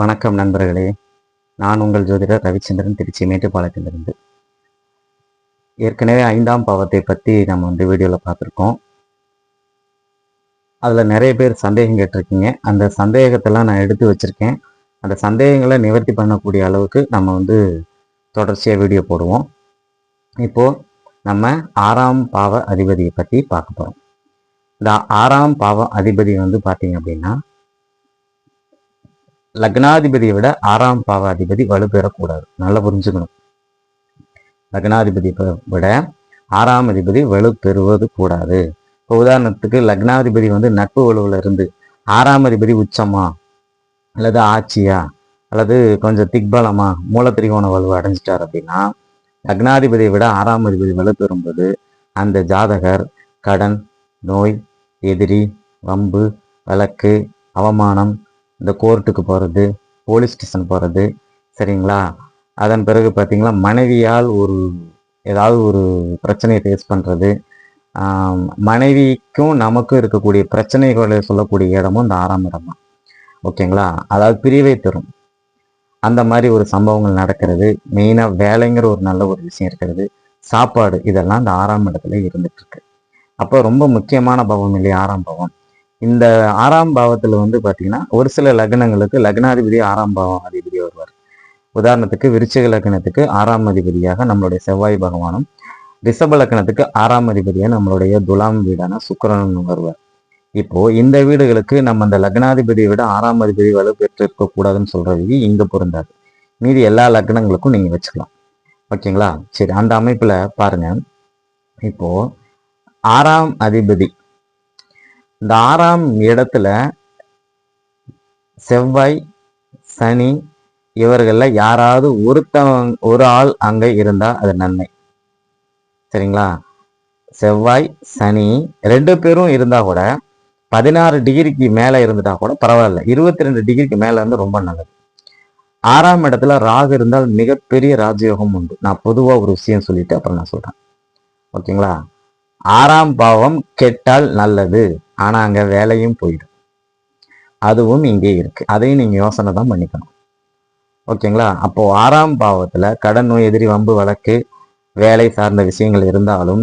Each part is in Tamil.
வணக்கம் நண்பர்களே. நான் உங்கள் ஜோதிடர் ரவிச்சந்திரன் திருச்சி மேட்டுப்பாளையத்திலிருந்து. ஏற்கனவே ஐந்தாம் பாவத்தை பற்றி நம்ம வந்து வீடியோவில் பார்த்துருக்கோம். அதில் நிறைய பேர் சந்தேகம் கேட்டிருக்கீங்க. அந்த சந்தேகத்தெல்லாம் நான் எடுத்து வச்சுருக்கேன். அந்த சந்தேகங்களை நிவர்த்தி பண்ணக்கூடிய அளவுக்கு நம்ம வந்து தொடர்ச்சியாக வீடியோ போடுவோம். இப்போது நம்ம ஆறாம் பாவ அதிபதியை பற்றி பார்க்க போகிறோம் இந்த ஆறாம் பாவ அதிபதி வந்து பார்த்தீங்க அப்படின்னா லக்னாதிபதியை விட ஆறாம் பாவாதிபதி வலுப்பெறக்கூடாது. நல்லா புரிஞ்சுக்கணும். லக்னாதிபதியை விட ஆறாம் அதிபதி வலுப்பெறுவது கூடாது. இப்போ உதாரணத்துக்கு லக்னாதிபதி வந்து நட்பு வலுவில் இருந்து ஆறாம் அதிபதி உச்சமா? அல்லது ஆட்சியா? அல்லது கொஞ்சம் திக்பலமா? மூலத்திரிகோண வலுவை அடைஞ்சிட்டார் அப்படின்னா லக்னாதிபதியை விட ஆறாம் அதிபதி வலுப்பெறும்போது அந்த ஜாதகர் கடன் நோய் எதிரி வம்பு வழக்கு அவமானம் இந்த கோர்ட்டுக்கு போகிறது போலீஸ் ஸ்டேஷன் போகிறது சரிங்களா? அதன் பிறகு பார்த்திங்கன்னா மனைவியால் ஒரு ஏதாவது ஒரு பிரச்சனையை ஃபேஸ் பண்ணுறது மனைவிக்கும் நமக்கும் இருக்கக்கூடிய பிரச்சனைகளை சொல்லக்கூடிய இடமும் இந்த ஆறாம் இடம் தான். ஓகேங்களா? அதாவது பிரிவை தரும். அந்த மாதிரி ஒரு சம்பவங்கள் நடக்கிறது. மெயினாக வேலைங்கிற ஒரு நல்ல ஒரு விஷயம் இருக்கிறது. சாப்பாடு இதெல்லாம் இந்த ஆறாம் இடத்துல இருந்துட்டு இருக்கு. அப்போ ரொம்ப முக்கியமான பவம் இல்லையா? ஆறாம் பவம். இந்த ஆறாம் பாவத்தில் வந்து பார்த்தீங்கன்னா ஒரு சில லக்னங்களுக்கு லக்னாதிபதி ஆறாம் பாவம் அதிபதி வருவார். உதாரணத்துக்கு விருச்சிக லக்னத்துக்கு ஆறாம் அதிபதியாக நம்மளுடைய செவ்வாய் பகவானும் ரிஷப லக்னத்துக்கு ஆறாம் அதிபதியாக நம்மளுடைய துலாம் வீடான சுக்கரனும் வருவார். இப்போ இந்த வீடுகளுக்கு நம்ம அந்த லக்னாதிபதியை விட ஆறாம் அதிபதி வலு பெற்றிருக்க கூடாதுன்னு சொல்ற விதி இங்க பொருந்தாது. மீதி எல்லா லக்னங்களுக்கும் நீங்க வச்சுக்கலாம். ஓகேங்களா? சரி அந்த அமைப்புல பாருங்க. இப்போ ஆறாம் அதிபதி இந்த ஆறாம் இடத்துல செவ்வாய் சனி இவர்களில் யாராவது ஒருத்தவங்க ஒரு ஆள் அங்கே இருந்தால் அது நன்மை. சரிங்களா? செவ்வாய் சனி ரெண்டு பேரும் இருந்தால் கூட பதினாறு டிகிரிக்கு மேலே இருந்துட்டா கூட பரவாயில்ல. இருபத்தி ரெண்டு டிகிரிக்கு மேலே இருந்து ரொம்ப நல்லது. ஆறாம் இடத்துல ராகு இருந்தால் மிகப்பெரிய ராஜயோகம் உண்டு. நான் பொதுவாக ஒரு விஷயம் சொல்லிட்டு அப்புறம் நான் சொல்கிறேன் ஓகேங்களா? ஆறாம் பாவம் கெட்டால் நல்லது. ஆனால் அங்கே வேலையும் போயிடும். அதுவும் இங்கே இருக்கு. அதையும் நீங்கள் யோசனை தான் பண்ணிக்கணும். ஓகேங்களா? அப்போ ஆறாம் பாவத்துல கடன் நோய் எதிரி வம்பு வழக்கு வேலை சார்ந்த விஷயங்கள் இருந்தாலும்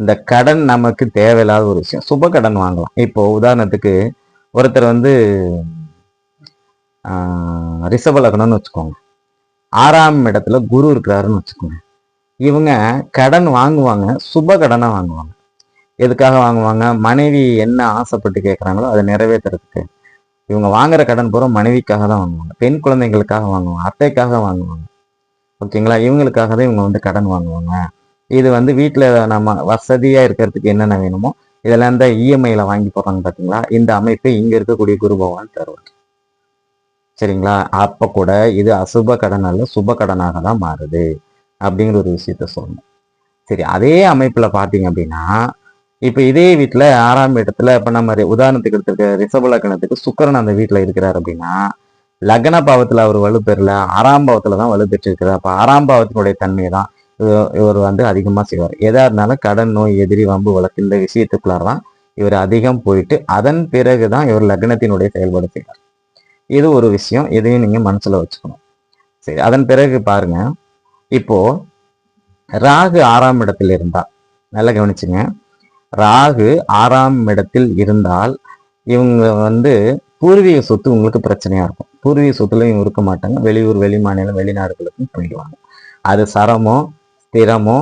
இந்த கடன் நமக்கு தேவையில்லாத ஒரு விஷயம். சுப கடன் வாங்கலாம். இப்போ உதாரணத்துக்கு ஒருத்தர் வந்து ரிஷப லக்னம்னு வச்சுக்கோங்க. ஆறாம் இடத்துல குரு இருக்கிறாருன்னு வச்சுக்கோங்க. இவங்க கடன் வாங்குவாங்க சுப கடனை வாங்குவாங்க. எதுக்காக வாங்குவாங்க? மனைவி என்ன ஆசைப்பட்டு கேட்குறாங்களோ அதை நிறைவேற்றுறதுக்கு இவங்க வாங்குற கடன் பூரா மனைவிக்காக தான் வாங்குவாங்க. பெண் குழந்தைங்களுக்காக வாங்குவாங்க. அத்தைக்காக வாங்குவாங்க. ஓகேங்களா? இவங்களுக்காக தான் இவங்க வந்து கடன் வாங்குவாங்க. இது வந்து வீட்டில் நம்ம வசதியாக இருக்கிறதுக்கு என்னென்ன வேணுமோ இதெல்லாம் இந்த இஎம்ஐயில் வாங்கி போடுறாங்க பார்த்தீங்களா இந்த அமைப்பு இங்கே இருக்கக்கூடிய குரு பகவான் தருவார். சரிங்களா? அப்போ கூட இது அசுப கடன் அல்ல சுப கடனாக தான் மாறுது. அப்படிங்கிற ஒரு விஷயத்த சொல்லணும். சரி அதே அமைப்பில் பார்த்தீங்க அப்படின்னா இப்போ இதே வீட்டில் ஆறாம் இடத்துல இப்போ நம்ம உதாரணத்துக்கு எடுத்துருக்க ரிஷப லக்னத்துக்கு சுக்கரன் அந்த வீட்டில் இருக்கிறார் அப்படின்னா லக்ன பாவத்தில் அவர் வலுப்பெறல ஆறாம் பாவத்தில் தான் வலுப்பெற்றிருக்கிறார் அப்போ ஆறாம் பாவத்தினுடைய தன்மை தான் இவர் வந்து அதிகமாக செய்வார். எதா இருந்தாலும் கடன் நோய் எதிரி வம்பு வழக்கு இந்த விஷயத்துக்குள்ளார தான் இவர் அதிகம் போயிட்டு அதன் பிறகு தான் இவர் லக்னத்தினுடைய செயல்பாடு செய்வார். இது ஒரு விஷயம். இதையும் நீங்கள் மனசில் வச்சுக்கணும். சரி அதன் பிறகு பாருங்க. இப்போ ராகு ஆறாம் இடத்தில் இருந்தா நல்லா கவனிச்சுங்க. ராகு ஆறாம் இடத்தில் இருந்தால் இவங்க வந்து பூர்வீக சொத்து உங்களுக்கு பிரச்சனையா இருக்கும். பூர்வீக சொத்துல இவங்க இருக்க மாட்டாங்க. வெளியூர் வெளி மாநிலம் வெளிநாடுகளுக்கும் போயிடுவாங்க. அது சரமோ ஸ்திரமோ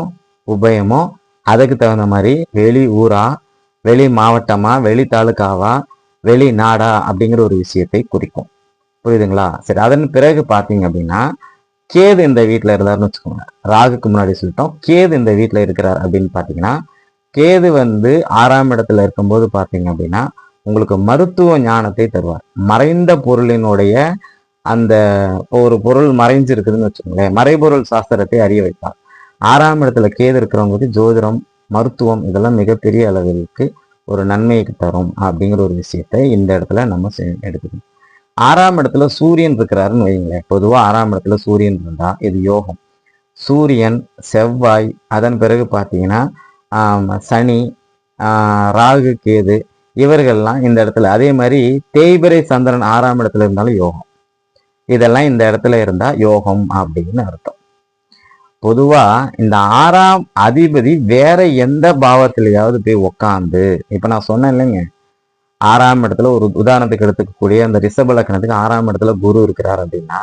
உபயமோ அதுக்கு தகுந்த மாதிரி வெளி ஊரா வெளி மாவட்டமா வெளி தாலுக்காவா வெளி நாடா அப்படிங்கிற ஒரு விஷயத்தை குறிக்கும். புரியுதுங்களா? சரி அதன் பிறகு பார்த்தீங்க அப்படின்னா கேது இந்த வீட்டில் இருந்தாருன்னு வச்சுக்கோங்க. ராகுக்கு முன்னாடி சொல்லிட்டோம். கேது இந்த வீட்டில் இருக்கிறார் அப்படின்னு பார்த்தீங்கன்னா கேது வந்து ஆறாம் இடத்துல இருக்கும்போது பார்த்தீங்க அப்படின்னா உங்களுக்கு மருத்துவ ஞானத்தை தருவார். மறைந்த பொருளினுடைய அந்த ஒரு பொருள் மறைஞ்சிருக்குதுன்னு வச்சுக்கோங்களேன். மறைபொருள் சாஸ்திரத்தை அறிய வைப்பார். ஆறாம் இடத்துல கேது இருக்கிறவங்களுக்கு ஜோதிடம் மருத்துவம் இதெல்லாம் மிகப்பெரிய அளவிற்கு ஒரு நன்மையை தரும் அப்படிங்கிற ஒரு விஷயத்தை இந்த இடத்துல நம்ம எடுத்துக்கணும். ஆறாம் இடத்துல சூரியன் இருக்கிறாருன்னு வைங்களேன் பொதுவாக ஆறாம் இடத்துல சூரியன் இருந்தா இது யோகம். சூரியன் செவ்வாய் அதன் பிறகு பார்த்தீங்கன்னா சனி ராகு கேது இவர்கள்லாம் இந்த இடத்துல. அதே மாதிரி தேய்பிரை சந்திரன் ஆறாம் இடத்துல இருந்தாலும் யோகம். இதெல்லாம் இந்த இடத்துல இருந்தா யோகம் அப்படின்னு அர்த்தம். பொதுவா இந்த ஆறாம் அதிபதி வேற எந்த பாவத்திலேயாவது போய் உக்காந்து இப்ப நான் சொன்னேன் இல்லைங்க ஆறாம் இடத்துல ஒரு உதாரணத்துக்கு எடுத்துக்கக்கூடிய அந்த ரிஷப லக்னத்துக்கு ஆறாம் இடத்துல குரு இருக்கிறார் அப்படின்னா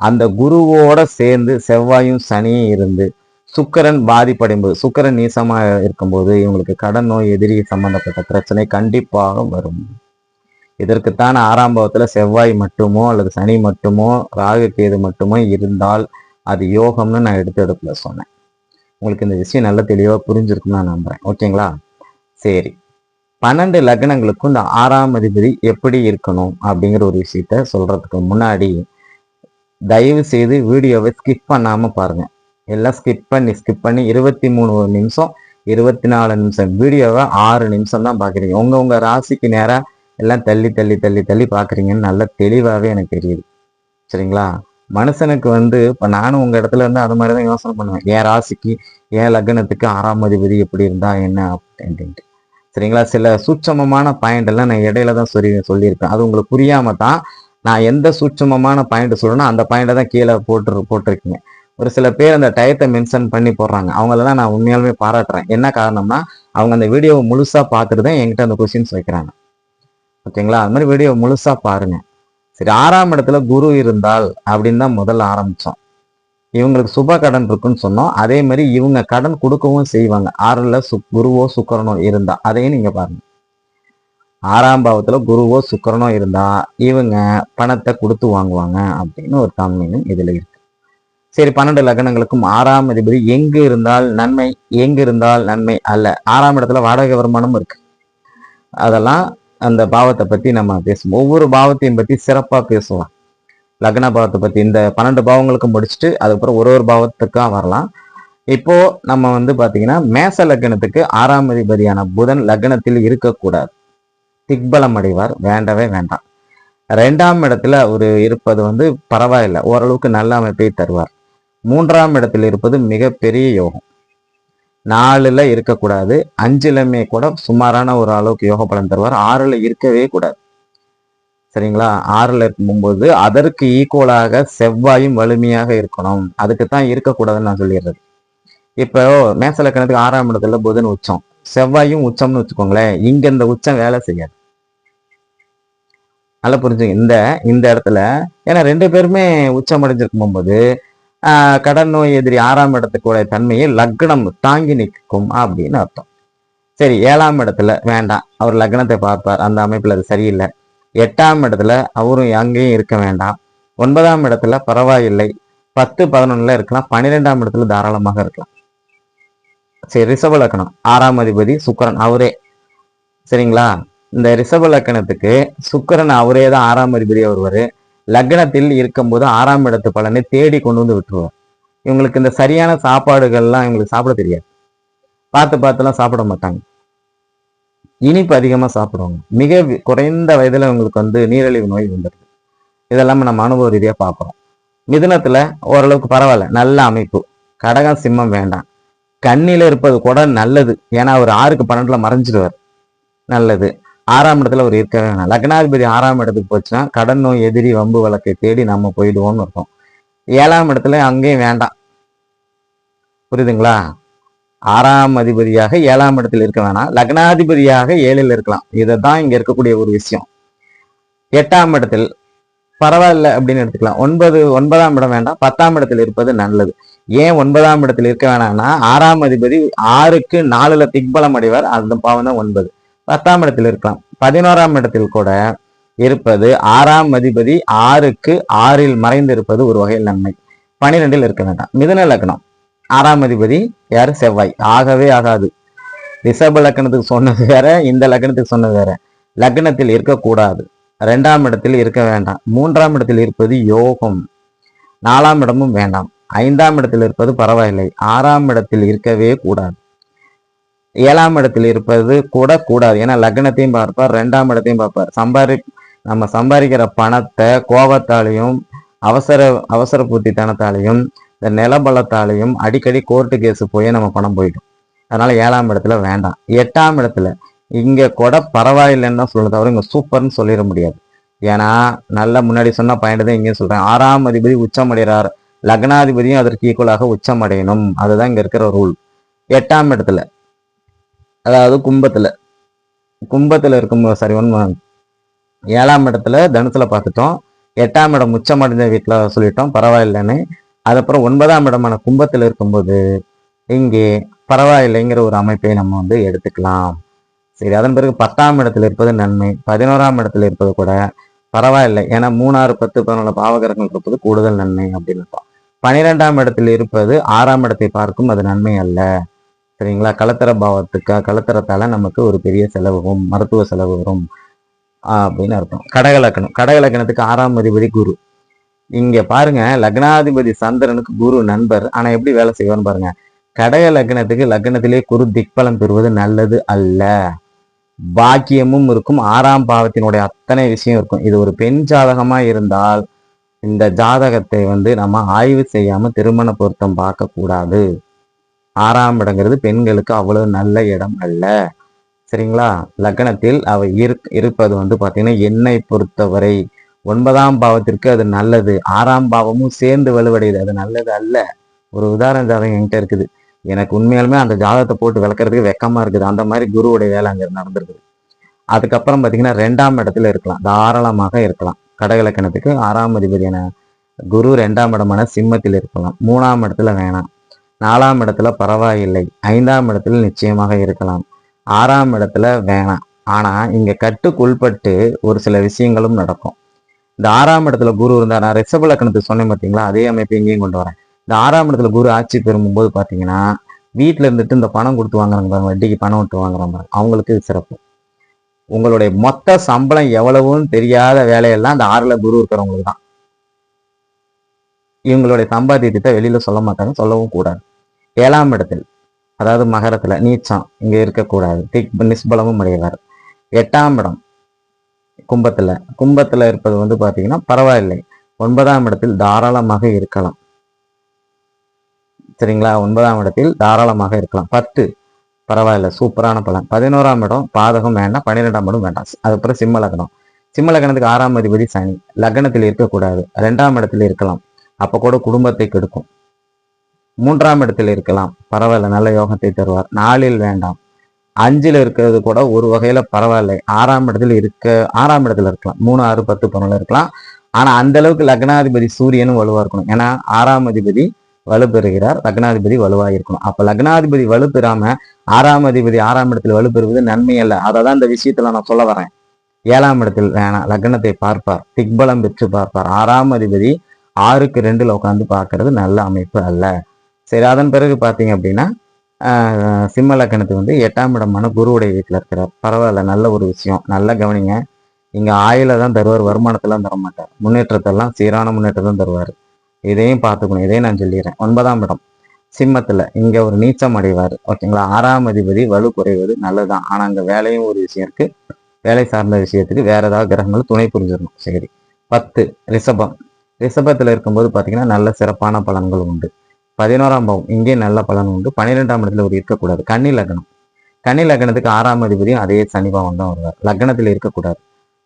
அந்த குருவோட சேர்ந்து செவ்வாயும் சனியும் இருந்து சுக்கரன் பாதிப்படையும்போது சுக்கரன் நீசமாக இருக்கும்போது இவங்களுக்கு கடன் நோய் எதிரி சம்பந்தப்பட்ட பிரச்சனை கண்டிப்பாக வரும். இதற்குத்தான் ஆறாம் செவ்வாய் மட்டுமோ அல்லது சனி மட்டுமோ ராகு கேது மட்டுமோ இருந்தால் அது யோகம்னு நான் எடுத்து எடுப்பில் சொன்னேன். உங்களுக்கு இந்த விஷயம் நல்ல தெளிவாக புரிஞ்சிருக்கும்னு நான் நம்புறேன். ஓகேங்களா? சரி. பன்னெண்டு லக்னங்களுக்கும் இந்த ஆறாம் அதிபதி எப்படி இருக்கணும் அப்படிங்கிற ஒரு விஷயத்த சொல்றதுக்கு முன்னாடி தயவு செய்து வீடியோவை ஸ்கிப் பண்ணாமல் பாருங்கள் எல்லாம் ஸ்கிப் பண்ணி ஸ்கிப் பண்ணி இருபத்தி மூணு நிமிஷம் இருபத்தி நாலு நிமிஷம். வீடியோவை ஆறு நிமிஷம் தான் பார்க்குறீங்க உங்கள் உங்கள் ராசிக்கு நேராக எல்லாம் தள்ளி தள்ளி தள்ளி தள்ளி பார்க்குறீங்கன்னு நல்லா தெளிவாகவே எனக்கு தெரியுது. சரிங்களா? மனுஷனுக்கு வந்து இப்போ நானும் உங்கள் இடத்துல இருந்து அது மாதிரி தான் யோசனை பண்ணுவேன். என் ராசிக்கு என் லக்னத்துக்கு ஆறாம் அதிபதி எப்படி இருந்தா என்ன அப்படின்ட்டு. சரிங்களா? சில சூட்சமமான பாயிண்ட் எல்லாம் நான் இடையில தான் சொல்லி சொல்லியிருப்பேன் அது உங்களுக்கு புரியாம தான் நான் எந்த சூட்சமமான பாயிண்ட் சொல்லணும் அந்த பாயிண்ட்டை தான் கீழே போட்டு போட்டிருக்கீங்க. ஒரு சில பேர் அந்த டயத்தை மென்ஷன் பண்ணி போடுறாங்க. அவங்களெல்லாம் நான் உண்மையாலுமே பாராட்டுறேன். என்ன காரணம்னா அவங்க அந்த வீடியோவை முழுசாக பார்த்துட்டு தான் என்கிட்ட அந்த கொஸ்டின்ஸ் வைக்கிறாங்க. ஓகேங்களா? அது மாதிரி வீடியோ முழுசாக பாருங்க. சரி ஆறாம் இடத்துல குரு இருந்தால் அப்படின்னு தான் முதல்ல ஆரம்பித்தோம் இவங்களுக்கு சுப கடன் இருக்குன்னு சொன்னோம். அதே மாதிரி இவங்க கடன் கொடுக்கவும் செய்வாங்க. ஆறில் சு குருவோ சுக்கரனோ இருந்தால் அதையும் நீங்கள் பாருங்க. ஆறாம் பாவத்துல குருவோ சுக்கரனோ இருந்தா இவங்க பணத்தை கொடுத்து வாங்குவாங்க அப்படின்னு ஒரு தன்மையும் இதுல இருக்கு. சரி பன்னெண்டு லக்னங்களுக்கும் ஆறாம் அதிபதி எங்கு இருந்தால் நன்மை எங்கு இருந்தால் நன்மை அல்ல. ஆறாம் இடத்துல வாடகை வருமானம் இருக்கு. அதெல்லாம் அந்த பாவத்தை பத்தி நம்ம பேசுவோம். ஒவ்வொரு பாவத்தையும் பத்தி சிறப்பா பேசுவோம். லக்ன பாவத்தை பத்தி இந்த பன்னெண்டு பாவங்களுக்கு முடிச்சுட்டு அதுக்கப்புறம் ஒரு ஒரு பாவத்துக்கா வரலாம். இப்போ நம்ம வந்து பாத்தீங்கன்னா மேச லக்னத்துக்கு ஆறாம் அதிபதியான புதன் லக்னத்தில் இருக்கக்கூடாது. திக்பலம் அடைவார். வேண்டவே வேண்டாம். ரெண்டாம் இடத்துல ஒரு இருப்பது வந்து பரவாயில்லை. ஓரளவுக்கு நல்ல அமைப்பை தருவார். மூன்றாம் இடத்தில் இருப்பது மிகப்பெரிய யோகம். நாலுல இருக்கக்கூடாது அஞ்சுலமே கூட சுமாரான ஒரு அளவுக்கு யோக பலன் தருவார். ஆறுல இருக்கவே கூடாது. சரிங்களா? ஆறுல இருக்கும்போது அதற்கு ஈக்குவலாக செவ்வாயும் வலிமையாக இருக்கணும். அதுக்கு தான் இருக்கக்கூடாதுன்னு நான் சொல்லிடுறது. இப்போ மேசலக்கணத்துக்கு ஆறாம் இடத்துல புதன் உச்சம். செவ்வாயும் உச்சம்னு வச்சுக்கோங்களேன் இங்க இந்த உச்சம் வேலை செய்யாது. நல்லா புரிஞ்சுங்க. இந்த இந்த இடத்துல ஏன்னா ரெண்டு பேருமே உச்சம் அடைஞ்சிருக்கும் போது கடன் நோய் எதிரி ஆறாம் இடத்துக்குடைய தன்மையை லக்னம் தாங்கி நிற்கும் அப்படின்னு அர்த்தம். சரி ஏழாம் இடத்துல வேண்டாம். அவர் லக்னத்தை பார்ப்பார். அந்த அமைப்பில் அது சரியில்லை. எட்டாம் இடத்துல அவரும் அங்கேயும் இருக்க வேண்டாம். ஒன்பதாம் இடத்துல பரவாயில்லை. பத்து பதினொன்னுல இருக்கலாம். பன்னிரெண்டாம் இடத்துல தாராளமாக இருக்கலாம். சரி ரிஷப லக்னம். ஆறாம் அதிபதி சுக்கரன். அவரே. சரிங்களா? இந்த ரிஷப லக்கணத்துக்கு சுக்கரன் அவரே தான் ஆறாம் அதிபதி வருவாரு. லக்னத்தில் இருக்கும்போது ஆறாம் இடத்து பலனை தேடி கொண்டு வந்து விட்டுருவோம். இவங்களுக்கு இந்த சரியான சாப்பாடுகள்லாம் இவங்களுக்கு சாப்பிட தெரியாது. பார்த்து பார்த்துலாம் சாப்பிட மாட்டாங்க. இனிப்பு அதிகமா சாப்பிடுவாங்க. மிக குறைந்த வயதுல இவங்களுக்கு வந்து நீரிழிவு நோய் வந்துடுது. இதெல்லாம் நம்ம அனுபவ ரீதியா பார்க்குறோம். மிதுனத்தில் ஓரளவுக்கு பரவாயில்ல. நல்ல அமைப்பு. கடகம் சிம்மம் வேண்டாம். கண்ணில இருப்பது கூட நல்லது. ஏன்னா அவர் ஆறுக்கு பன்னெண்டுல மறைஞ்சிடுவார். நல்லது. ஆறாம் இடத்துல அவர் இருக்கிறாங்க வேணாம் லக்னாதிபதி ஆறாம் இடத்துக்கு போச்சுன்னா கடன் நோய் எதிரி வம்பு வழக்கை தேடி நம்ம போயிடுவோம்னு இருக்கும் ஏழாம் இடத்துல அங்கேயும் வேண்டாம். புரியுதுங்களா? ஆறாம் அதிபதியாக ஏழாம் இடத்தில் இருக்க வேணாம். லக்னாதிபதியாக ஏழில் இருக்கலாம். இதை தான் இங்க இருக்கக்கூடிய ஒரு விஷயம். எட்டாம் இடத்தில் பரவாயில்ல அப்படின்னு எடுத்துக்கலாம். ஒன்பது ஒன்பதாம் இடம் வேண்டாம். பத்தாம் இடத்தில் இருப்பது நல்லது. ஏன் ஒன்பதாம் இடத்தில் இருக்க வேணாம்னா ஆறாம் அதிபதி ஆறுக்கு நாலுல திக்பலம் அடைவார். அந்த பாவம் தான் ஒன்பது. பத்தாம் இடத்தில் இருக்கலாம். பதினோராம் இடத்தில் கூட இருப்பது ஆறாம் அதிபதி ஆறுக்கு ஆறில் மறைந்திருப்பது ஒரு வகையில் நன்மை. பனிரெண்டில் இருக்க வேண்டாம் மிதுன லக்னம். ஆறாம் அதிபதி யாரு? செவ்வாய். ஆகவே ஆகாது. ரிஷப லக்னத்துக்கு சொன்னது வேற இந்த லக்னத்துக்கு சொன்னது வேற. லக்னத்தில் இருக்கக்கூடாது. ரெண்டாம் இடத்தில் இருக்க வேண்டாம். மூன்றாம் இடத்தில் இருப்பது யோகம். நாலாம் இடமும் வேண்டாம். ஐந்தாம் இடத்தில் இருப்பது பரவாயில்லை. ஆறாம் இடத்தில் இருக்கவே கூடாது. ஏழாம் இடத்தில் இருப்பது கூட கூடாது. ஏன்னா லக்னத்தையும் பார்ப்பார் ரெண்டாம் இடத்தையும் பார்ப்பார். சம்பாதி நம்ம சம்பாதிக்கிற பணத்தை கோபத்தாலையும் அவசர அவசர புத்தித்தனத்தாலையும் இந்த நிலபலத்தாலையும் அடிக்கடி கோர்ட்டு கேஸு போய் நம்ம பணம் போயிடும். அதனால ஏழாம் இடத்துல வேண்டாம். எட்டாம் இடத்துல இங்கே கூட பரவாயில்லைன்னு தான் சொல்ல தவிர இங்கே சூப்பர்னு சொல்லிட முடியாது. ஏன்னா நல்ல முன்னாடி சொன்ன பாயிண்ட் தான் இங்கேயும் சொல்கிறேன் ஆறாம் அதிபதி உச்சமடைகிறார். லக்னாதிபதியும் அதற்கு ஈக்குவலாக உச்சம் அடையணும் அதுதான் இங்கே இருக்கிற ரூல் எட்டாம் இடத்துல அதாவது கும்பத்துல. கும்பத்துல இருக்கும் சாரி ஒன்று ஏழாம் இடத்துல தனுசுல பார்த்துட்டோம். எட்டாம் இடம் உச்சம் அடைஞ்ச வீட்டுல சொல்லிட்டோம் பரவாயில்லைன்னு. அதுக்கப்புறம் ஒன்பதாம் இடமான கும்பத்துல இருக்கும்போது இங்கே பரவாயில்லைங்கிற ஒரு அமைப்பை நம்ம வந்து எடுத்துக்கலாம். சரி அதன் பிறகு பத்தாம் இடத்துல இருப்பது நன்மை பதினோராம் இடத்துல இருப்பது கூட பரவாயில்லை. ஏன்னா மூணாறு பத்து பதினொன்று பாவகரங்கள் இருப்பது கூடுதல் நன்மை அப்படின்னு பன்னிரெண்டாம் பனிரெண்டாம் இடத்தில் இருப்பது ஆறாம் இடத்தை பார்க்கும் அது நன்மை அல்ல. சரிங்களா? கலத்தர பாவத்துக்காக கலத்தரத்தால் நமக்கு ஒரு பெரிய செலவு வரும். மருத்துவ செலவு வரும். அப்படின்னு அர்த்தம். கடகலக்கணம் கடகலக்கணத்துக்கு ஆறாம் அதிபதி குரு. இங்கே பாருங்க லக்னாதிபதி சந்திரனுக்கு குரு நண்பர். ஆனால் எப்படி வேலை செய்வான்னு பாருங்க. கடக லக்னத்துக்கு லக்னத்திலே குரு திக்பலம் பெறுவது நல்லது அல்ல. பாக்கியமும் இருக்கும். ஆறாம் பாவத்தினுடைய அத்தனை விஷயம் இருக்கும். இது ஒரு பெண் ஜாதகமாக இருந்தால் இந்த ஜாதகத்தை வந்து நம்ம ஆய்வு செய்யாமல் திருமண பொருத்தம் பார்க்கக்கூடாது. ஆறாம் இடங்கிறது பெண்களுக்கு அவ்வளவு நல்ல இடம் அல்ல. சரிங்களா? லக்னத்தில் அவை இருக் இருப்பது வந்து பார்த்தீங்கன்னா என்னை பொறுத்தவரை ஒன்பதாம் பாவத்திற்கு அது நல்லது. ஆறாம் பாவமும் சேர்ந்து வலுவடையுது. அது நல்லது அல்ல. ஒரு உதாரண ஜாதகம் என்கிட்ட இருக்குது. எனக்கு உண்மையாலுமே அந்த ஜாதகத்தை போட்டு விளக்குறதுக்கு வெக்கமா இருக்குது. அந்த மாதிரி குருவுடைய வேலை அங்கே நடந்திருக்குது. அதுக்கப்புறம் பார்த்தீங்கன்னா ரெண்டாம் இடத்துல இருக்கலாம். தாராளமாக இருக்கலாம். கடகலக்கணத்துக்கு ஆறாம் அதிபதியான குரு ரெண்டாம் இடமான சிம்மத்தில் இருக்கலாம். மூணாம் இடத்துல வேணாம். நாலாம் இடத்துல பரவாயில்லை. ஐந்தாம் இடத்துல நிச்சயமாக இருக்கலாம். ஆறாம் இடத்துல வேணாம் ஆனால் இங்கே கட்டுக்குள்பட்டு ஒரு சில விஷயங்களும் நடக்கும். இந்த ஆறாம் இடத்துல குரு இருந்தால் நான் ரிஷப லக்கணத்துக்கு சொன்னேன் பார்த்தீங்களா அதே அமைப்பு இங்கேயும் கொண்டு வரேன். இந்த ஆறாம் இடத்துல குரு ஆட்சி பெறும்போது பார்த்தீங்கன்னா வீட்டில் இருந்துட்டு இந்த பணம் கொடுத்து வாங்குறாங்க பாருங்க வட்டிக்கு பணம் விட்டு வாங்குறாங்க பாருங்க அவங்களுக்கு இது சிறப்பு. உங்களுடைய மொத்த சம்பளம் எவ்வளவுன்னு தெரியாத வேலையெல்லாம் அந்த ஆறுல குரு இருக்கிறவங்களுக்கு தான். இவங்களுடைய சம்பாத்தியத்தை வெளியில் சொல்ல மாட்டாங்க சொல்லவும் கூடாது. ஏழாம் இடத்தில் அதாவது மகரத்துல நீச்சம் இங்க இருக்கக்கூடாது. திக் நிஸ்பலமும் அடையவர் எட்டாம் இடம் கும்பத்துல. கும்பத்துல இருப்பது வந்து பாத்தீங்கன்னா பரவாயில்லை. ஒன்பதாம் இடத்தில் தாராளமாக இருக்கலாம். சரிங்களா? ஒன்பதாம் இடத்தில் தாராளமாக இருக்கலாம். பத்து பரவாயில்ல சூப்பரான பலன். பதினோராம் இடம் பாதகம் வேண்டாம் பன்னிரெண்டாம் இடம் வேண்டாம். அதுக்கப்புறம் சிம்ம லக்னம். சிம்ம லக்னத்துக்கு ஆறாம் அதிபதி சனி. லக்னத்தில் இருக்கக்கூடாது. ரெண்டாம் இடத்தில் இருக்கலாம். அப்ப கூட குடும்பத்தை கெடுக்கும். மூன்றாம் இடத்தில் இருக்கலாம். பரவாயில்ல நல்ல யோகத்தை தருவார். நாலில் வேண்டாம். அஞ்சில் இருக்கிறது கூட ஒரு வகையில பரவாயில்லை. ஆறாம் இடத்துல இருக்க ஆறாம் இடத்துல இருக்கலாம். மூணு ஆறு பத்து பன்னெண்டு இருக்கலாம். ஆனா அந்த அளவுக்கு லக்னாதிபதி சூரியனும் வலுவா இருக்கணும். ஏன்னா ஆறாம் அதிபதி வலுப்பெறுகிறார். லக்னாதிபதி வலுவா இருக்கணும். அப்ப லக்னாதிபதி வலுப்பெறாம ஆறாம் அதிபதி ஆறாம் இடத்தில் வலுப்பெறுவது நன்மை அல்ல. அதை தான் இந்த விஷயத்துல நான் சொல்ல வரேன். ஏழாம் இடத்தில் வேணாம். லக்னத்தை பார்ப்பார். திக்பலம் பெற்று பார்ப்பார். ஆறாம் அதிபதி ஆறுக்கு ரெண்டுல உட்காந்து பார்க்கறது நல்ல அமைப்பு அல்ல. சரி அதன் பிறகு பார்த்தீங்க அப்படின்னா சிம்ம லக்கணத்துக்கு வந்து எட்டாம் இடமான குருவுடைய வீட்டில் இருக்கிறார். பரவாயில்ல நல்ல ஒரு விஷயம். நல்லா கவனிங்க. இங்கே ஆயில தான் தருவார் வருமானத்தெல்லாம் தர மாட்டார். முன்னேற்றத்தெல்லாம் சீரான முன்னேற்றம் தான் தருவார். இதையும் பார்த்துக்கணும். இதையும் நான் சொல்லிடுறேன். ஒன்பதாம் இடம் சிம்மத்தில் இங்கே ஒரு நீச்சம் அடைவார். ஓகேங்களா? ஆறாம் அதிபதி வலு குறைவது நல்லதுதான். ஆனால் அங்கே வேலையும் ஒரு விஷயம் இருக்கு. வேலை சார்ந்த விஷயத்துக்கு வேற ஏதாவது கிரகங்கள் துணை புரிஞ்சிடணும். சரி. பத்து ரிஷபம். ரிஷபத்தில் இருக்கும்போது பார்த்தீங்கன்னா நல்ல சிறப்பான பலன்கள் உண்டு. பதினோராம் பாவம். இங்கே நல்ல பலன் உண்டு. பன்னிரெண்டாம் இடத்துல ஒரு இருக்கக்கூடாது. கன்னி லக்னம். கன்னி லக்னத்துக்கு ஆறாம் அதிபதியும் அதே சனி பாவம் தான் வருவார். லக்னத்தில் இருக்கக்கூடாது.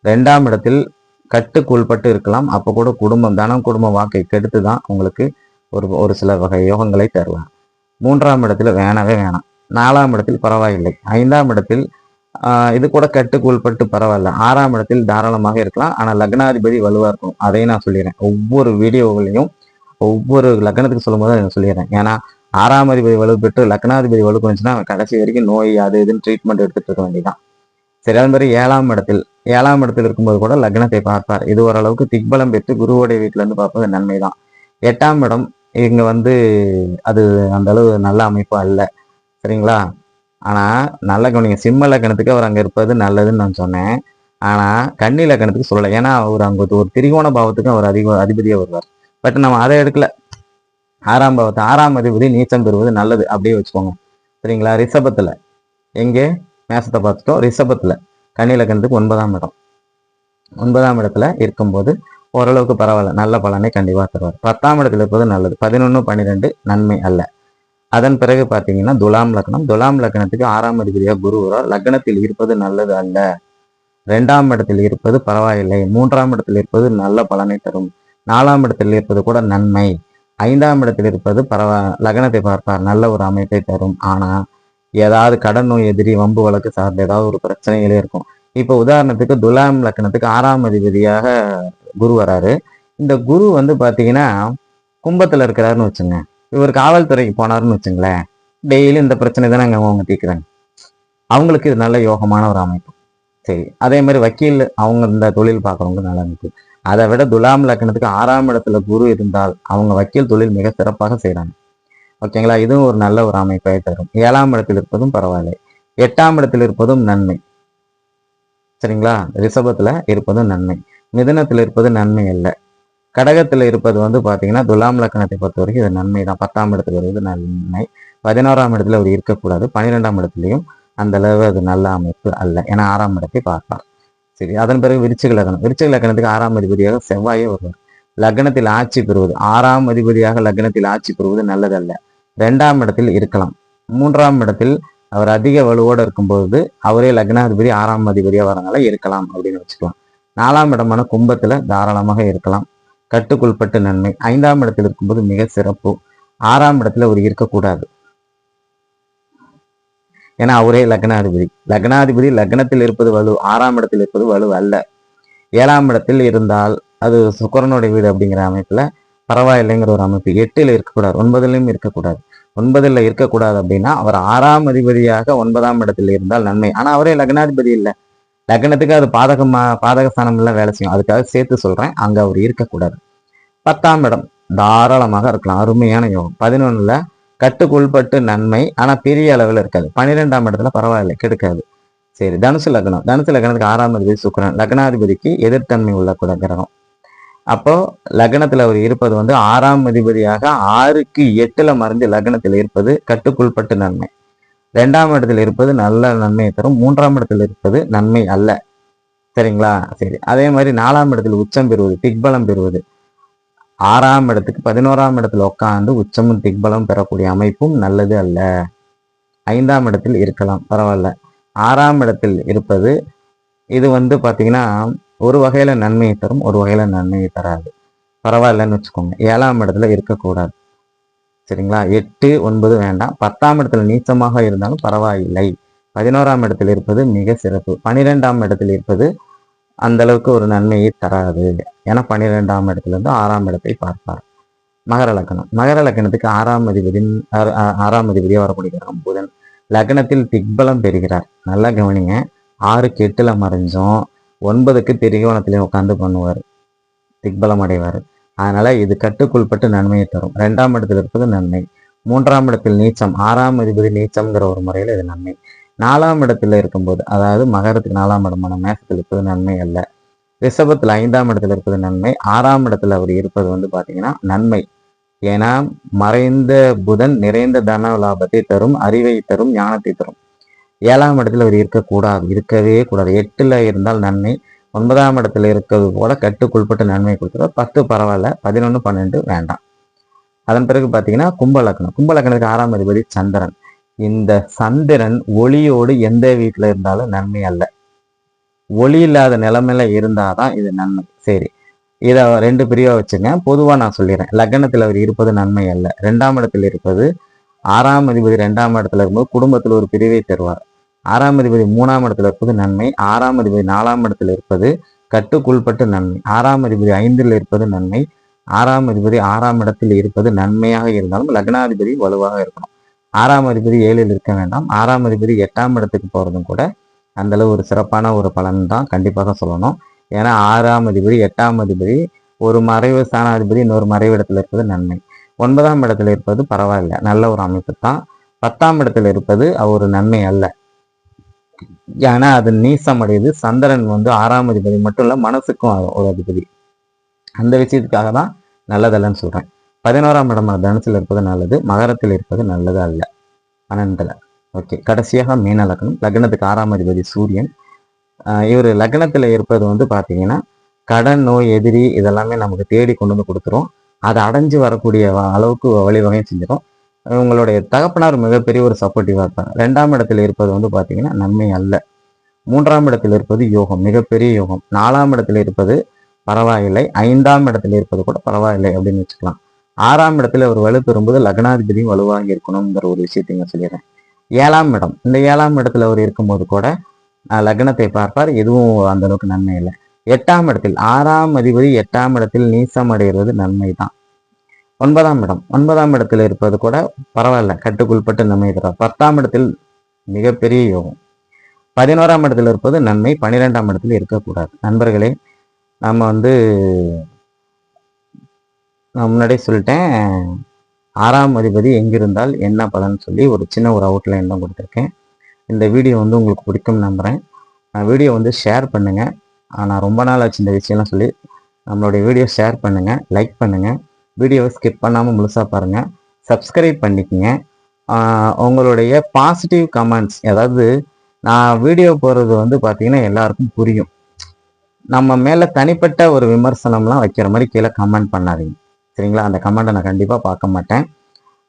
ரெண்டாம் இடத்தில் கட்டுக்குள்பட்டு இருக்கலாம். அப்போ கூட குடும்பம் தனம் குடும்ப வாக்கை கெடுத்து தான் உங்களுக்கு ஒரு ஒரு சில வகை யோகங்களை தருவார். மூன்றாம் இடத்துல வேணவே வேணாம். நாலாம் இடத்தில் பரவாயில்லை. ஐந்தாம் இடத்தில் இது கூட கட்டுக்குள்பட்டு பரவாயில்ல. ஆறாம் இடத்தில் தாராளமாக இருக்கலாம். ஆனால் லக்னாதிபதி வலுவாக இருக்கும். அதையும் நான் சொல்லிடுறேன். ஒவ்வொரு வீடியோவிலையும் ஒவ்வொரு லக்னத்துக்கு சொல்லும்போது நான் சொல்லிடுறேன். ஏன்னா ஆறாம் அதிபதி வலு பெற்று லக்னாதிபதி வலு குறைஞ்சுன்னா அவன் கடைசி வரைக்கும் நோய் அது இதுன்னு ட்ரீட்மெண்ட் எடுத்துட்டு இருக்க வேண்டியதான் சரி அதன் பிறகு ஏழாம் இடத்தில் ஏழாம் இடத்தில் இருக்கும்போது கூட லக்னத்தை பார்ப்பார். இது ஓரளவுக்கு திக்பலம் பெற்று குருவோடைய வீட்டுல இருந்து பார்ப்பது நன்மைதான். எட்டாம் இடம் இங்க வந்து அது அந்த அளவு நல்ல அமைப்பு அல்ல. சரிங்களா? ஆனா நல்ல கவனிங்க சிம்ம லக்கணத்துக்கு அவர் அங்க இருப்பது நல்லதுன்னு நான் சொன்னேன். ஆனா கன்னி லக்கணத்துக்கு சொல்லலை. ஏன்னா அவர் அங்க ஒரு திரிகோண பாவத்துக்கு அவர் அதிக அதிபதியாக வருவார். பட் நம்ம அதை எடுக்கல. ஆறாம் பாவத்தை ஆறாம் அதிபதி நீச்சம் பெறுவது நல்லது அப்படியே வச்சுக்கோங்க. சரிங்களா? ரிஷபத்துல. எங்கே? மேசத்தை பார்த்துட்டோம். ரிஷபத்தில். கண்ணிலக்கணத்துக்கு ஒன்பதாம் இடம். ஒன்பதாம் இடத்துல இருக்கும்போது ஓரளவுக்கு பரவாயில்ல. நல்ல பலனை கண்டிப்பா தருவார். பத்தாம் இடத்துல இருப்பது நல்லது. பதினொன்று பன்னிரெண்டு நன்மை அல்ல. அதன் பிறகு பார்த்தீங்கன்னா துலாம் லக்னம் துலாம் லக்னத்துக்கு ஆறாம் அதிபதியாக குரு வரும் லக்னத்தில் இருப்பது நல்லது அல்ல. ரெண்டாம் இடத்தில் இருப்பது பரவாயில்லை. மூன்றாம் இடத்தில் இருப்பது நல்ல பலனை தரும். நாலாம் இடத்தில் இருப்பது கூட நன்மை. ஐந்தாம் இடத்தில் இருப்பது பரவா லக்னத்தை பார்ப்பார் நல்ல ஒரு அமைப்பை தரும். ஆனா ஏதாவது கடன் நோய் எதிரி வம்பு வழக்கு சார்ந்த ஏதாவது ஒரு பிரச்சனைகளே இருக்கும். இப்போ உதாரணத்துக்கு துலாம் லக்னத்துக்கு ஆறாம் அதிபதியாக குரு வராரு. இந்த குரு வந்து பார்த்தீங்கன்னா கும்பத்துல இருக்கிறாருன்னு வச்சுங்க. இவர் காவல்துறைக்கு போனாருன்னு வச்சுங்களேன். டெய்லி இந்த பிரச்சனை தானே அங்கே அவங்க தீர்க்குறாங்க அவங்களுக்கு இது நல்ல யோகமான ஒரு அமைப்பு. சரி அதே மாதிரி வக்கீல் அவங்க இந்த தொழில் பார்க்குறவங்க நல்ல அமைப்பு. அதை விட துலாம் லக்னத்துக்கு ஆறாம் இடத்துல குரு இருந்தால் அவங்க வக்கீல் தொழில் மிக சிறப்பாக செய்கிறாங்க ஓகேங்களா இதுவும் ஒரு நல்ல ஒரு அமைப்பை தரும். ஏழாம் இடத்தில் இருப்பதும் பரவாயில்லை. எட்டாம் இடத்தில் இருப்பதும் நன்மை. சரிங்களா? ரிஷபத்தில் இருப்பதும் நன்மை. மிதனத்தில் இருப்பது நன்மை அல்ல கடகத்துல இருப்பது வந்து பார்த்தீங்கன்னா துலாம் லக்னத்தை பொறுத்த வரைக்கும் இது நன்மை தான். பத்தாம் இடத்துல வருவது நன்மை. பதினோராம் இடத்துல அவர் இருக்கக்கூடாது. பன்னிரெண்டாம் இடத்துலையும் அந்த அளவு அது நல்ல அமைப்பு அல்ல. ஏன்னா ஆறாம் இடத்தை பார்ப்பார் சரி அதன் பிறகு விருச்சிக லக்னம். விருச்சிக லக்னத்துக்கு ஆறாம் அதிபதியாக செவ்வாயே வருவார். லக்னத்தில் ஆட்சி பெறுவது ஆறாம் அதிபதியாக லக்னத்தில் ஆட்சி பெறுவது நல்லதல்ல. ரெண்டாம் இடத்தில் இருக்கலாம். மூன்றாம் இடத்தில் அவர் அதிக வலுவோடு இருக்கும்போது அவரே லக்னாதிபதி ஆறாம் அதிபதியாக வரனால இருக்கலாம் அப்படின்னு வச்சுக்கலாம். நாலாம் இடமான கும்பத்தில் தாராளமாக இருக்கலாம். கட்டுக்குள்பட்டு நன்மை. ஐந்தாம் இடத்தில் இருக்கும்போது மிக சிறப்பு. ஆறாம் இடத்துல அவர் இருக்கக்கூடாது. ஏன்னா அவரே லக்னாதிபதி. லக்னாதிபதி லக்னத்தில் இருப்பது வலு ஆறாம் இடத்தில் இருப்பது வலு அல்ல. ஏழாம் இடத்தில் இருந்தால் அது சுக்கரனுடைய வீடு அப்படிங்கிற அமைப்புல பரவாயில்லைங்கிற ஒரு அமைப்பு. எட்டில் இருக்கக்கூடாது ஒன்பதுலையும் இருக்கக்கூடாது. ஒன்பதுல இருக்கக்கூடாது அப்படின்னா அவர் ஆறாம் அதிபதியாக ஒன்பதாம் இடத்தில் இருந்தால் நன்மை. ஆனா அவரே லக்னாதிபதி இல்லை. லக்னத்துக்கு அது பாதகமா பாதக ஸ்தானம்ல வேலை செய்யும். அதுக்காக சேர்த்து சொல்றேன் அங்க அவர் இருக்கக்கூடாது. பத்தாம் இடம் தாராளமாக இருக்கலாம். அருமையான யோகம். பதினொன்னுல கட்டுக்குள்பட்டு நன்மை ஆனா பெரிய அளவில் இருக்காது. பன்னிரெண்டாம் இடத்துல பரவாயில்ல கெடுக்காது. சரி தனுசு லக்னம். தனுசு லக்னத்துக்கு ஆறாம் அதிபதி சுக்கரன். லக்னாதிபதிக்கு எதிர்த்தன்மை உள்ள கூட கிரகம். அப்போ லக்னத்துல அவர் இருப்பது வந்து ஆறாம் அதிபதியாக ஆறுக்கு எட்டுல மறைஞ்சு லக்னத்தில் இருப்பது கட்டுக்குள்பட்டு நன்மை. ரெண்டாம் இடத்தில் இருப்பது நல்ல நன்மையை தரும். மூன்றாம் இடத்தில் இருப்பது நன்மை அல்ல. சரிங்களா? சரி அதே மாதிரி நாலாம் இடத்தில் உச்சம் பெறுவது திக்பலம் பெறுவது. ஆறாம் இடத்துக்கு பதினோராம் இடத்துல உட்காந்து உச்சமும் திக்பலம் பெறக்கூடிய அமைப்பும் நல்லது அல்ல. ஐந்தாம் இடத்தில் இருக்கலாம் பரவாயில்ல. ஆறாம் இடத்தில் இருப்பது இது வந்து பார்த்தீங்கன்னா ஒரு வகையில நன்மையை தரும் ஒரு வகையில நன்மையை தராது. பரவாயில்லன்னு வச்சுக்கோங்க. ஏழாம் இடத்துல இருக்கக்கூடாது. சரிங்களா? எட்டு ஒன்பது வேண்டாம். பத்தாம் இடத்துல நீச்சமாக இருந்தாலும் பரவாயில்லை. பதினோராம் இடத்தில் இருப்பது மிக சிறப்பு. பனிரெண்டாம் இடத்தில் இருப்பது அந்த அளவுக்கு ஒரு நன்மையை தராது. ஏன்னா பன்னிரெண்டாம் இடத்துலேருந்து ஆறாம் இடத்தை பார்ப்பார். மகர லக்கணம் மகர லக்னத்துக்கு ஆறாம் அதிபதி ஆறாம் அதிபதியாக வரக்கூடிய கிரகம் புதன். லக்னத்தில் திக்பலம் பெறுகிறார். நல்லா கவனிங்க. ஆறுக்கு கெட்டில் மறைஞ்சும். ஒன்பதுக்கு திரிகோணத்திலையும் உட்காந்து பண்ணுவார். திக்பலம் அடைவார். அதனால் இது கட்டுக்குள்பட்டு நன்மையை தரும். ரெண்டாம் இடத்தில் இருப்பது நன்மை. மூன்றாம் இடத்தில் நீச்சம். ஆறாம் அதிபதி நீச்சம்ங்கிற ஒரு முறையில் இது நன்மை. நாலாம் இடத்துல இருக்கும்போது அதாவது மகரத்துக்கு நாலாம் இடமான மேசத்தில் இருப்பது நன்மை அல்ல. ரிஷபத்தில் ஐந்தாம் இடத்துல இருப்பது நன்மை. ஆறாம் இடத்துல அவர் இருப்பது வந்து பார்த்தீங்கன்னா நன்மை. ஏன்னா மறைந்த புதன் நிறைந்த தன லாபத்தை தரும் அறிவை தரும் ஞானத்தை தரும். ஏழாம் இடத்துல அவர் இருக்கக்கூடாது இருக்கவே கூடாது. எட்டில் இருந்தால் நன்மை. ஒன்பதாம் இடத்துல இருக்கிறது போல கட்டுக்குள்பட்டு நன்மை கொடுத்துருவார் பத்து பரவாயில்ல பதினொன்று பன்னெண்டு வேண்டாம். அதன் பிறகு பார்த்தீங்கன்னா கும்பலக்கணம். கும்பலக்கணத்துக்கு ஆறாம் அதிபதி சந்திரன். இந்த சந்திரன் ஒளியோடு எந்த வீட்டில் இருந்தாலும் நன்மை அல்ல. ஒளி இல்லாத நிலைமையில இருந்தாதான் இது நன்மை. சரி இதை ரெண்டு பிரிவாக வச்சுங்க. பொதுவாக நான் சொல்லிடுறேன். லக்னத்தில் அவர் இருப்பது நன்மை அல்ல. ரெண்டாம் இடத்தில் இருப்பது ஆறாம் அதிபதி ரெண்டாம் இடத்துல இருக்கும்போது குடும்பத்தில் ஒரு பிரிவை தருவார் ஆறாம் அதிபதி மூணாம் இடத்துல இருப்பது நன்மை. ஆறாம் அதிபதி நாலாம் இடத்துல இருப்பது கட்டுக்குள்பட்டு நன்மை. ஆறாம் அதிபதி ஐந்தில் இருப்பது நன்மை. ஆறாம் அதிபதி ஆறாம் இடத்தில் இருப்பது நன்மையாக இருந்தாலும் லக்னாதிபதி வலுவாக இருக்கணும். ஆறாம் அதிபதி ஏழில் இருக்க வேண்டாம். ஆறாம் அதிபதி எட்டாம் இடத்துக்கு போகிறதும் கூட அந்த அளவு ஒரு சிறப்பான ஒரு பலன் தான் கண்டிப்பாக சொல்லணும். ஏன்னா ஆறாம் அதிபதி எட்டாம் அதிபதி ஒரு மறைவு ஸ்தானாதிபதி இன்னொரு மறைவு இடத்துல இருப்பது நன்மை. ஒன்பதாம் இடத்துல இருப்பது பரவாயில்ல. நல்ல ஒரு அமைப்பு தான். பத்தாம் இடத்துல இருப்பது ஒரு நன்மை அல்ல. ஏன்னா அது நீசம் அடையுது. சந்திரன் வந்து ஆறாம் அதிபதி மட்டும் இல்லை மனசுக்கும் ஒரு அதிபதி. அந்த விஷயத்துக்காக தான் நல்லதல்லன்னு சொல்கிறேன் பதினோராம் இடம்? தனுசில் இருப்பது நல்லது மகரத்தில் இருப்பது நல்லது அல்ல. பன்னெண்டுல. ஓகே. கடைசியாக மீன லக்னம். லக்னத்துக்கு ஆறாம் அதிபதி சூரியன். இவர் லக்னத்தில் இருப்பது வந்து பார்த்தீங்கன்னா கடன் நோய் எதிரி இதெல்லாமே நமக்கு தேடி கொண்டு வந்து கொடுத்துரும். அதை அடைஞ்சு வரக்கூடிய அளவுக்கு வழிவகையும் செஞ்சிடும் உங்களுடைய தகப்பனார் மிகப்பெரிய ஒரு சப்போர்ட்டிவாக இருப்பார். ரெண்டாம் இடத்துல இருப்பது வந்து பார்த்தீங்கன்னா நன்மை அல்ல. மூன்றாம் இடத்தில் இருப்பது யோகம் மிகப்பெரிய யோகம். நாலாம் இடத்தில் இருப்பது பரவாயில்லை. ஐந்தாம் இடத்தில் இருப்பது கூட பரவாயில்லை அப்படின்னு வச்சுக்கலாம். ஆறாம் இடத்துல ஒரு வலு பெறும்போது லக்னாதிபதியும் வலுவாக இருக்கணுங்கிற ஒரு விஷயத்தையும் நான் சொல்லிடுறேன். ஏழாம் இடம். இந்த ஏழாம் இடத்துல அவர் இருக்கும்போது கூட லக்னத்தை பார்ப்பார். எதுவும் அந்த அளவுக்கு நன்மை இல்லை. எட்டாம் இடத்தில் ஆறாம் அதிபதி எட்டாம் இடத்தில் நீசம் அடைகிறது நன்மை தான். ஒன்பதாம் இடம். ஒன்பதாம் இடத்தில் இருப்பது கூட பரவாயில்ல. கட்டுக்குள்பட்டு நன்மை தரும் பத்தாம் இடத்தில் மிகப்பெரிய யோகம். பதினோராம் இடத்தில் இருப்பது நன்மை. பன்னிரெண்டாம் இடத்தில் இருக்கக்கூடாது. நண்பர்களே நம்ம வந்து நான் முன்னாடியே சொல்லிட்டேன். ஆறாம் அதிபதி எங்கிருந்தால் என்ன பலன் சொல்லி ஒரு சின்ன ஒரு அவுட்லைன் தான் கொடுத்துருக்கேன். இந்த வீடியோ வந்து உங்களுக்கு பிடிக்கும் நம்புகிறேன் வீடியோ வந்து ஷேர் பண்ணுங்கள் நான் ரொம்ப நாள் ஆச்சு இந்த விஷயம்லாம் சொல்லி. நம்மளுடைய வீடியோ ஷேர் பண்ணுங்கள் லைக் பண்ணுங்கள் வீடியோவை ஸ்கிப் பண்ணாமல் முழுசாக பாருங்கள் சப்ஸ்கிரைப் பண்ணிக்கோங்க. உங்களுடைய பாசிட்டிவ் கமெண்ட்ஸ் அதாவது நான் வீடியோ போடுறது வந்து பார்த்திங்கன்னா எல்லாருக்கும் புரியும். நம்ம மேலே தனிப்பட்ட ஒரு விமர்சனம்லாம் வைக்கிற மாதிரி கீழே கமெண்ட் பண்ணாதீங்க. சரிங்களா? அந்த கமெண்ட்டை நான் கண்டிப்பாக பார்க்க மாட்டேன்.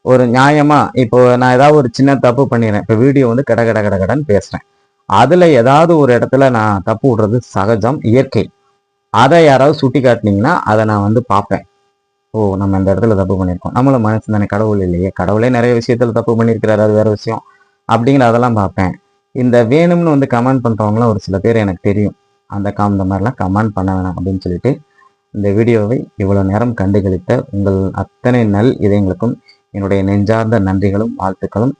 ஒரு நியாயமாக இப்போ நான் ஏதாவது ஒரு சின்ன தப்பு பண்ணிடுறேன். இப்போ வீடியோ வந்து கட கட கட கடன்னு பேசுகிறேன் அதில் ஏதாவது ஒரு இடத்துல நான் தப்பு விடுறது சகஜம் இயற்கை. அதை யாராவது சுட்டி காட்டினீங்கன்னா அதை நான் வந்து பார்ப்பேன். ஓ நம்ம இந்த இடத்துல தப்பு பண்ணியிருக்கோம். நம்மள மனசு தானே கடவுள் இல்லையே. கடவுளே நிறைய விஷயத்தில் தப்பு பண்ணியிருக்கிறாரு அது வேறு விஷயம். அப்படிங்கிற அதெல்லாம் பார்ப்பேன். இந்த வேணும்னு வந்து கமெண்ட் பண்ணுறவங்களாம் ஒரு சில பேர் எனக்கு தெரியும். அந்த காம் இந்த மாதிரிலாம் கமெண்ட் பண்ண வேணாம் அப்படின்னு சொல்லிட்டு இந்த வீடியோவை இவ்வளோ நேரம் கண்டுகளித்த உங்கள் அத்தனை நல் இதயங்களுக்கும் என்னுடைய நெஞ்சார்ந்த நன்றிகளும் வாழ்த்துக்களும்.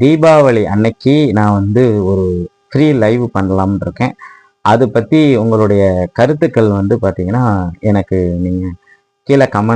தீபாவளி அன்னைக்கு நான் வந்து ஒரு ஃப்ரீ லைவ் பண்ணலாம்னு இருக்கேன். அது பற்றி உங்களுடைய கருத்துக்கள் வந்து பார்த்தீங்கன்னா எனக்கு நீங்கள் கீழே கமெண்ட்